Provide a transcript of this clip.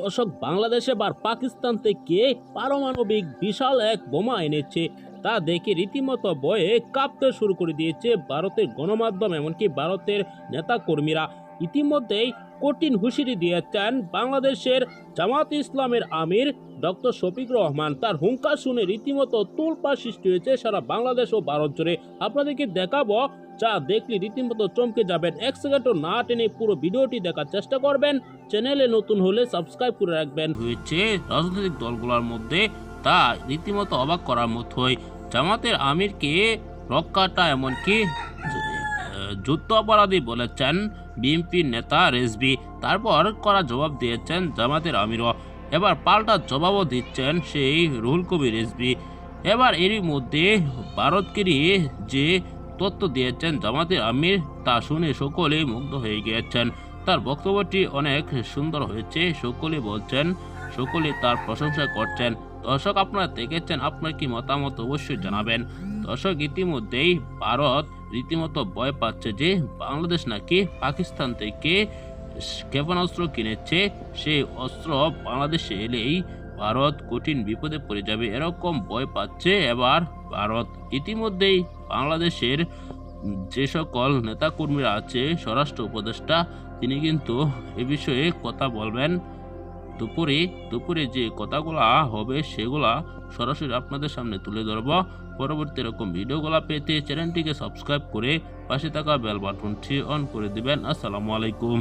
দর্শক বাংলাদেশে এবার পাকিস্তান থেকে পারমাণবিক বিশাল এক বোমা এনেছে। তা দেখে রীতিমতো বয়ে কাঁপতে শুরু করে দিয়েছে ভারতের গণমাধ্যম, এমনকি ভারতের নেতাকর্মীরা। ইতিমধ্যেই কঠিন হুঁশিয়ারি দিয়েছেন বাংলাদেশের জামাত ইসলামের আমির ডক্টর শফিক রহমান। তার হুঙ্কার শুনে রীতিমতো তুলপা সৃষ্টি হয়েছে সারা বাংলাদেশ ও ভারত জুড়ে। আপনাদেরকে দেখাবো যা দেখলে রীতিমতো চমকে যাবেন। এক সেকেন্ডও না টেনে পুরো ভিডিওটি দেখার চেষ্টা করবেন। চ্যানেলে নতুন হলে সাবস্ক্রাইব করে রাখবেন। হয়েছে রাজনৈতিক দলগুলোর মধ্যে তা রীতিমতো অবাক করার মতোই। জামাতের আমিরকে রক্ষাটা এমনকি যুদ্ধ অপরাধী বলেছেন বিএনপির নেতা রেজবি তারপর করা জবাব দিয়েছেন জামাতের আমিরও। এবার পাল্টা জবাবও দিচ্ছেন সেই রুহুল কবির রেজবি এবার এরই মধ্যে ভারতকেরই যে তথ্য দিয়েছেন জামাতের আমির, তা শুনে সকলেই মুগ্ধ হয়ে গিয়েছেন। তার বক্তব্যটি অনেক সুন্দর হয়েছে, সকলে বলছেন, সকলে তার প্রশংসা করছেন। দর্শক আপনারা দেখেছেন আপনার কি মতামত অবশ্যই জানাবেন। দর্শক, ইতিমধ্যেই ভারত রীতিমতো ভয় পাচ্ছে যে বাংলাদেশ নাকি পাকিস্তান থেকে ক্ষেপণাস্ত্র কিনেছে। সেই অস্ত্র বাংলাদেশে এলেই ভারত কঠিন বিপদে পড়ে যাবে, এরকম ভয় পাচ্ছে এবার ভারত। ইতিমধ্যেই বাংলাদেশের যে সকল নেতাকর্মীরা আছে, স্বরাষ্ট্র উপদেষ্টা, তিনি কিন্তু এ বিষয়ে কথা বলবেন। দুপুরে দুপুরে যে কথাগুলা হবে সেগুলা সরাসরি আপনাদের সামনে তুলে ধরব। পরবর্তী এরকম ভিডিওগুলো পেতে চ্যানেলটিকে সাবস্ক্রাইব করে পাশে থাকা বেল বাটনটি অন করে দিবেন। আসসালামু আলাইকুম।